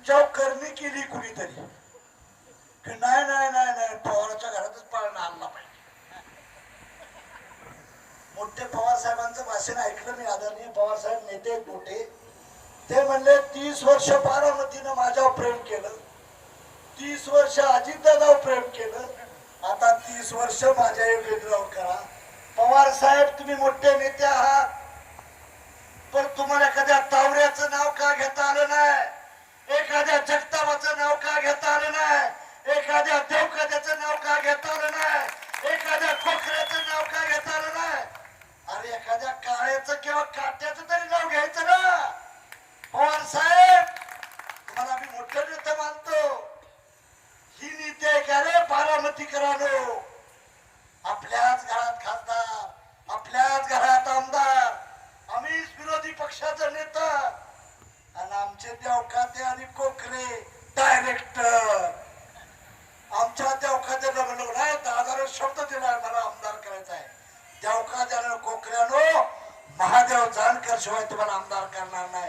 तुमच्यावर करणी केली कुणीतरी. की नाही नाही नाही नाही पवाराच्या घरातच पाळणा आणला पाहिजे. मोठे पवार साहेबांचं भाषण ऐकलं मी आदरणीय पवार साहेब नेते मोठे. ते म्हणले तीस वर्ष बारामतीनं माझ्यावर प्रेम केलं. तीस वर्ष अजितदादावर प्रेम केलं. आता तीस वर्ष माझ्या वेगळं करा. पवार साहेब तुम्ही मोठे नेते आहात. पण तुम्हाला नाही. एखाद्या देवखाद्याचं नाव का घेता आलं नाही? एखाद्या खोकऱ्याचं नाव का घेता आलं नाही? अरे एखाद्या काळ्याचं किंवा काट्याचं तरी नाव घ्यायचं ना. पवार साहेब तुम्हाला मी मोठं नेते मानतो. ही नीती आहे का रे बारामतीकरांनो आपल्याच घरात खासदार आपल्याच घरात आमदार. आम्हीच विरोधी पक्षाचा नेता. आणि आमचे देवखाते आणि कोकरे डायरेक्टर देवका देवखात्यानं कोकऱ्यानो महादेव जानकर शिवाय तुम्हाला आमदार करणार नाही.